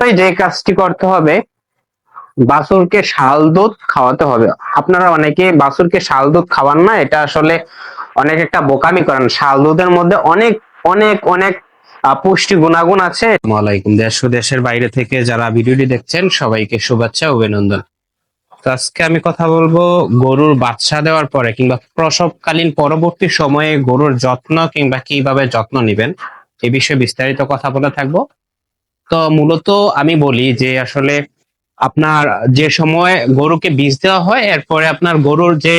যে কাজটি করতে হবে বাছুরকে শাল দুধ খাওয়াতে হবে। আপনারা অনেকে বাছুরকে শাল দুধ খাওয়ান না, এটা আসলে অনেক একটা বোকামি করেন। শাল দুধের মধ্যে অনেক অনেক অনেক পুষ্টি গুণাগুণ আছে। আসসালামাইকুম দেশ দেশের বাইরে থেকে যারা ভিডিওটি দেখছেন, সবাইকে শুভেচ্ছা অভিনন্দন। তো আজকে আমি কথা বলব গরুর বাচ্চা দেওয়ার পরে কিংবা প্রসবকালীন পরবর্তী সময়ে গরুর যত্ন কিংবা কীভাবে যত্ন নেবেন এই বিষয়ে বিস্তারিত কথা বলে থাকব। তো মূলত আমি বলি যে আসলে আপনার যে সময় গরুকে বীজ দেওয়া হয়, এরপরে আপনার গরুর যে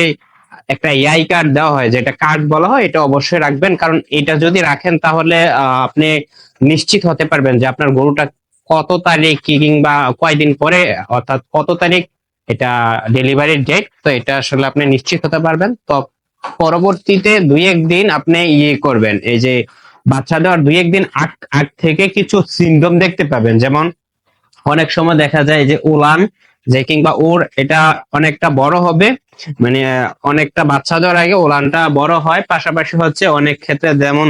একটা এআই কার্ড দেওয়া হয়, যেটা কার্ড বলা হয়, এটা অবশ্যই রাখবেন। কারণ এটা যদি রাখেন তাহলে আপনি নিশ্চিত হতে পারবেন যে আপনার গরুটা কত তারিখ কিংবা কয়দিন পরে, অর্থাৎ কত তারিখ এটা ডেলিভারির ডেট তো এটা আসলে আপনি নিশ্চিত হতে পারবেন। তো পরবর্তীতে দুই একদিন আপনি ইয়ে করবেন, এই যে বাচ্চা দেওয়ার দুই একদিন আগ আগ থেকে কিছু সিমটম দেখতে পাবেন। যেমন অনেক সময় দেখা যায় যে উলান, যে কিংবা ওর এটা অনেকটা বড় হবে। মানে অনেকটা বাচ্চা দেওয়ার আগে উলানটা বড় হয়। পাশাপাশি হচ্ছে অনেক ক্ষেত্রে যেমন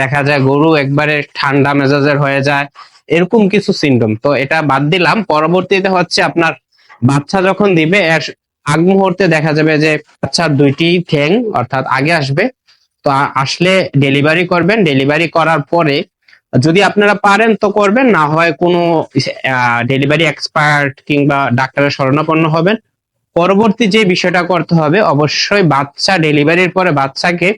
দেখা যায় গরু একবারে ঠান্ডা মেজাজের হয়ে যায়, এরকম কিছু সিমটম তো এটা বাদ দিলাম। পরবর্তীতে হচ্ছে আপনার বাচ্চা যখন দিবে, এর আগ মুহূর্তে দেখা যাবে যে বাচ্চার দুইটি ঠ্যাং অর্থাৎ আগে আসবে। তো আসলে ডেলিভারি করবেন ডেলিভারি করার পরে যদি আপনারা পারেন তো করবেন, না হয় কোনো ডেলিভারি এক্সপার্ট কিংবা ডাক্তারের শরণাপন্ন হবেন। পরবর্তী যে বিষয়টা করতে হবে, অবশ্যই বাচ্চা ডেলিভারির পরে বাচ্চাকে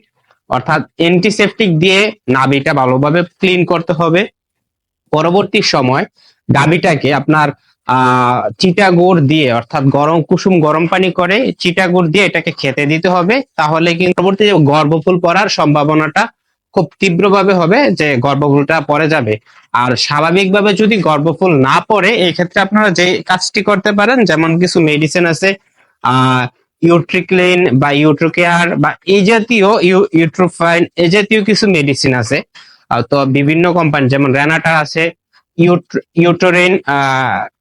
অর্থাৎ অ্যান্টিসেপটিক দিয়ে নাভিটা ভালোভাবে ক্লিন করতে হবে। পরবর্তী সময় গাভিটাকে আপনার আহ, চিটা গুড় দিয়ে, অর্থাৎ গরম, কুসুম গরম পানি করে চিটা গুড় দিয়ে এটাকে খেতে দিতে হবে। তাহলে কিন্তু পরবর্তী গর্ভফুল পড়ার সম্ভাবনাটা খুব তীব্রভাবে হবে যে গর্ভফুলটা পরে যাবে। আর স্বাভাবিকভাবে যদি গর্ভফুল না পড়ে এই ক্ষেত্রে আপনারা যে কাজটি করতে পারেন, যেমন কিছু মেডিসিন আছে, আহ ইউট্রিক্লিন বা ইউট্রোকেয়ার বা এই জাতীয় ইউ- ইউট্রোফাইন এই জাতীয় কিছু মেডিসিন আছে। তো বিভিন্ন কোম্পানি যেমন রেনাটা আছে ইউট- ইউটোরিন আহ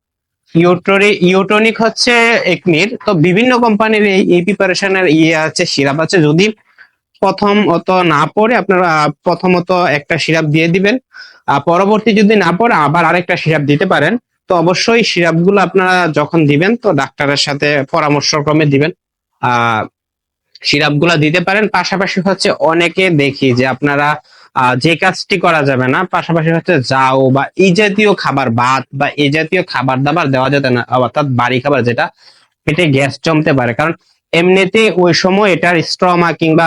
ইউটোনিক হচ্ছে একনির। তো বিভিন্ন কোম্পানির এই এই প্রিপারেশনের ইয়ে আছে, সিরাপ আছে। যদি প্রথমত না পড়ে, আপনারা প্রথমত একটা সিরাপ দিয়ে দিবেন। আর পরবর্তী যদি না পড়ে, আবার আরেকটা সিরাপ দিতে পারেন। তো অবশ্যই সিরাপগুলো আপনারা যখন দিবেন, তো ডাক্তারের সাথে পরামর্শক্রমে দিবেন। আহ সিরাপগুলো দিতে পারেন। পাশাপাশি হচ্ছে অনেকে দেখি যে আপনারা যে কাজটি করা যাবে না, পাশাপাশি হচ্ছে যাও বা এই জাতীয় খাবার ভাত বা এই জাতীয় খাবার দাবার দেওয়া যেতে না, অর্থাৎ বাড়ি খাবার যেটা পেটে গ্যাস জমতে পারে। কারণ এমনিতে ওই সময় এটার স্ট্রমা কিংবা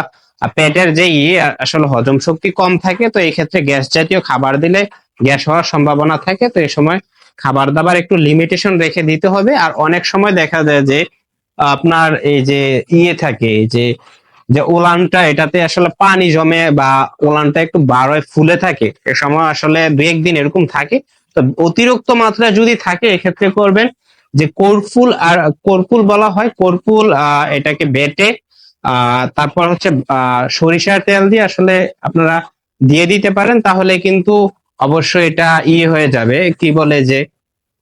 পেটের যে ইয়ে আসলে হজম শক্তি কম থাকে, তো এই ক্ষেত্রে গ্যাস জাতীয় খাবার দিলে গ্যাস হওয়ার সম্ভাবনা থাকে, তো এই সময় খাবার দাবার একটু লিমিটেশন রেখে দিতে হবে। আর অনেক সময় দেখা যায় যে আপনার এই যে ইয়ে থাকে যে যে ওলানটা এটাতে আসলে পানি জমে বা ওলানটা একটু বারোয় ফুলে থাকে, এ সময় আসলে দুই একদিন এরকম থাকে। তো অতিরিক্ত মাত্রা যদি থাকে, এক্ষেত্রে করবেন যে কর্পুল আর কর্পুল বলা হয় কর্পুল এটাকে বেটে তারপর হচ্ছে সরিষার তেল দিয়ে আসলে আপনারা দিয়ে দিতে পারেন, তাহলে কিন্তু অবশ্যই এটা ইয়ে হয়ে যাবে। কি বলে যে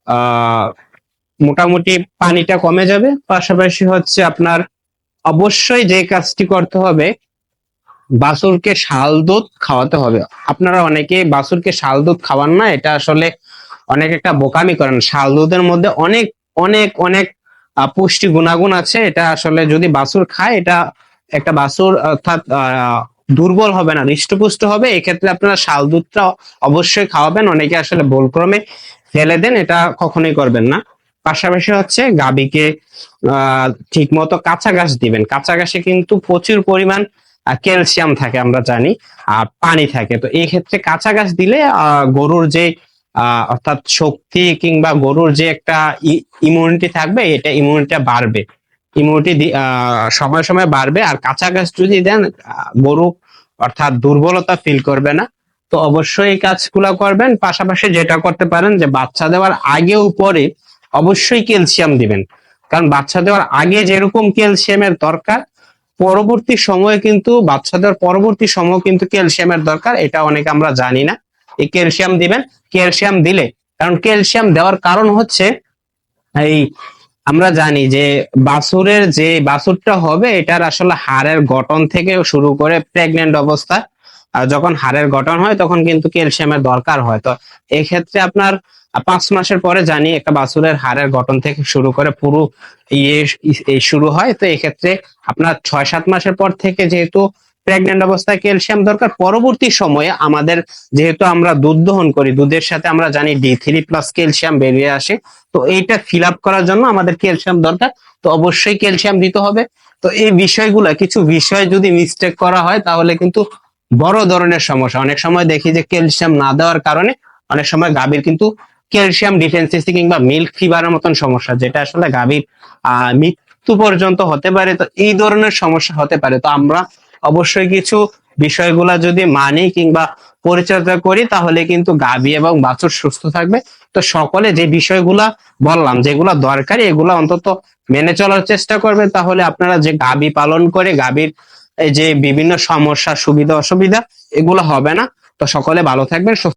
আহ মোটামুটি পানিটা কমে যাবে। পাশাপাশি হচ্ছে আপনার অবশ্যই যে কাজটি করতে হবে বাছুরকে শাল দুধ খাওয়াতে হবে। আপনারা অনেকে বাছুরকে শাল দুধ খাওয়ান না, এটা আসলে অনেক একটা বোকামি করেন। শাল দুধের মধ্যে অনেক অনেক অনেক পুষ্টি গুণাগুণ আছে, এটা আসলে যদি বাছুর খায়, এটা একটা বাছুর অর্থাৎ দুর্বল হবে না, হৃষ্টপুষ্ট হবে। এক্ষেত্রে আপনারা শাল দুধটা অবশ্যই খাওয়াবেন। অনেকে আসলে ভুলক্রমে ফেলে দেন, এটা কখনোই করবেন না। পাশাপাশি হচ্ছে গাবিকে ঠিক মতো কাঁচা ঘাস দিবেন। কাঁচা ঘাসে কিন্তু প্রচুর পরিমাণ ক্যালসিয়াম থাকে আমরা জানি, আর পানি থাকে। তো এই ক্ষেত্রে কাঁচা ঘাস দিলে গরুর যে অর্থাৎ শক্তি কিংবা গরুর যে একটা ইমিউনিটি থাকবে, এটা ইমিউনিটিটা বাড়বে। ইমিউনিটি সময় সময় বাড়বে। আর কাঁচা ঘাস যদি দেন গরু অর্থাৎ দুর্বলতা ফিল করবে না। তো অবশ্যই এই কাজগুলো করবেন। পাশাপাশি যেটা করতে পারেন যে বাচ্চা দেওয়ার আগেও পরে অবশ্যই ক্যালসিয়াম দিবেন। কারণ বাচ্চা দেওয়ার আগে যেরকম ক্যালসিয়ামের দরকার, পরবর্তী সময়ে কিন্তু, বাচ্চা দেওয়ার পরবর্তী সময় কিন্তু ক্যালসিয়ামের দরকার, এটা অনেকে আমরা জানি না। এই ক্যালসিয়াম দিবেন, ক্যালসিয়াম দিলে, কারণ ক্যালসিয়াম দেওয়ার কারণ হচ্ছে, এই আমরা জানি যে বাছুরের যে বাছুরটা হবে, এটার আসলে হাড়ের গঠন থেকে শুরু করে প্রেগনেন্ট অবস্থা যখন হাড়ের গঠন হয়, তখন কিন্তু ক্যালসিয়ামের দরকার হয়। তো এক্ষেত্রে আপনার পাঁচ মাসের পরে জানি একটা বাছুরের হাড়ের গঠন থেকে শুরু করে পুরো ইয়ে শুরু হয়। তো এক্ষেত্রে আপনার ছয় সাত মাসের পর থেকে যেহেতু প্রেগনেন্ট অবস্থায় ক্যালসিয়াম দরকার, পরবর্তী সময়ে আমাদের যেহেতু আমরা দুধ দহন করি, দুধের সাথে আমরা জানি ডি থ্রি প্লাস ক্যালসিয়াম বেরিয়ে আসে। তো এইটা ফিল করার জন্য আমাদের ক্যালসিয়াম দরকার। তো অবশ্যই ক্যালসিয়াম দিতে হবে। তো এই বিষয়গুলো, কিছু বিষয় যদি মিস্টেক করা হয়, তাহলে কিন্তু বড় ধরনের সমস্যা। অনেক সময় দেখি যে ক্যালসিয়াম না দেওয়ার কারণে অনেক সময় গাভীর কিন্তু ক্যালসিয়াম ডিফেন্সিসি কিংবা মিল্ক ফিভারের মতন সমস্যা, যেটা আসলে গাভীর মৃত্যু পর্যন্ত হতে পারে, তো এই ধরনের সমস্যা হতে পারে। তো আমরা অবশ্যই কিছু বিষয়গুলা যদি মানি কিংবা পরিচর্যা করি, তাহলে কিন্তু গাভী এবং বাছুর সুস্থ থাকবে। তো সকলে যে বিষয়গুলা বললাম, যেগুলো দরকারি, এগুলো অন্তত মেনে চলার চেষ্টা করবে তাহলে আপনারা যে গাভী পালন করে, গাভীর যে বিভিন্ন সমস্যা, সুবিধা, অসুবিধা, এগুলো হবে না। তো সকলে ভালো থাকবেন, সুস্থ